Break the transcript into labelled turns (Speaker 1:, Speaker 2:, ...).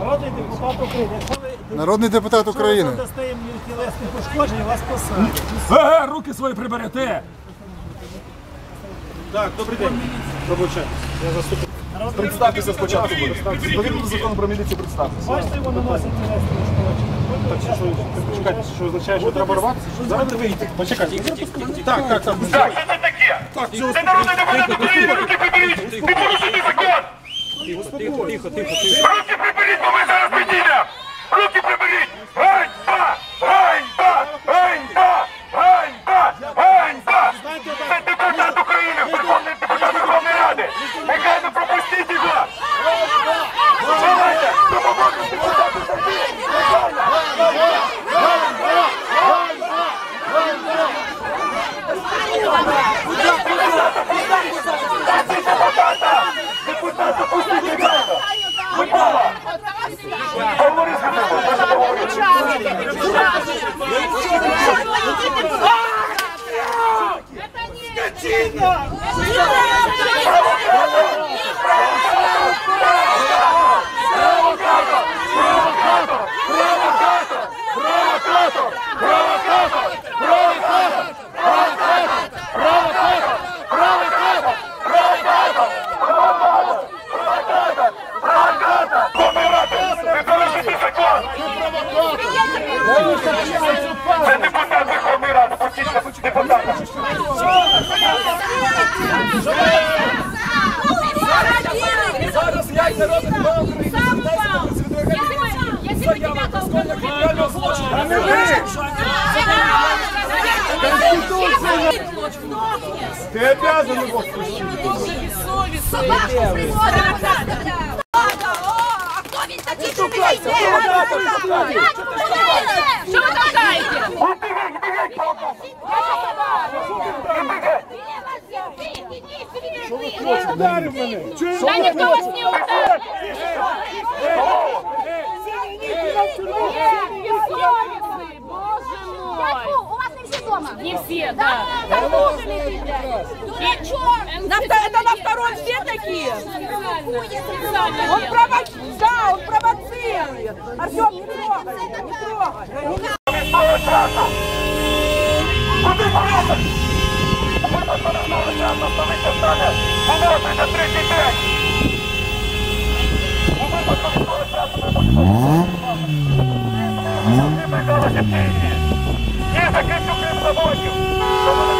Speaker 1: Народний депутат України.
Speaker 2: Народний депутат України.
Speaker 1: Якщо ви дасте їм тілесні пошкодження, вас посадять.
Speaker 3: Е, руки свої приберете!
Speaker 4: Так, добрий день. Робоче. Я заступник. Представтеся спочатку, буде. Відповідно до закону про міліцію представтеся.
Speaker 1: Бачите, вони носять тілесні пошкодження.
Speaker 4: Так, що, що, почекайте, що означає, що треба рватися? Зараз ви вийдете. Почекайте. Так, так, так.
Speaker 5: Так, це таке? Це народний депутат України, руки приберіть!
Speaker 4: Тихо, тихо, тихо.
Speaker 5: Руки приберіть, бо ми зараз підійдемо! Руки приберіть! Ганьба! Ганьба! Ганьба! Ганьба! Ганьба! Це депутат України, Верховний депутат Верховної Ради! Негайно пропустіть його! Давайте! Допоможемо депутату
Speaker 3: Зараз я й народний депутат України
Speaker 6: Сам
Speaker 3: звертаюся до
Speaker 6: упал.
Speaker 3: працівника
Speaker 6: Если бы тебя толкнули,
Speaker 3: кримінального злочину.
Speaker 4: Ти.
Speaker 6: Собаку приводила. А кто ведь что меня Что вы толкаете? Да никто вас не ударил! Бессовестный, боже!
Speaker 7: У вас не все дома.
Speaker 6: Не все, да.
Speaker 7: Работали, блядь.
Speaker 6: На, это на втором все такие? Он провоцирует. Да, он провоцирует. Артем, не трогай, не трогай.
Speaker 5: Isso, Cristo, Cristo, Cristo, Cristo,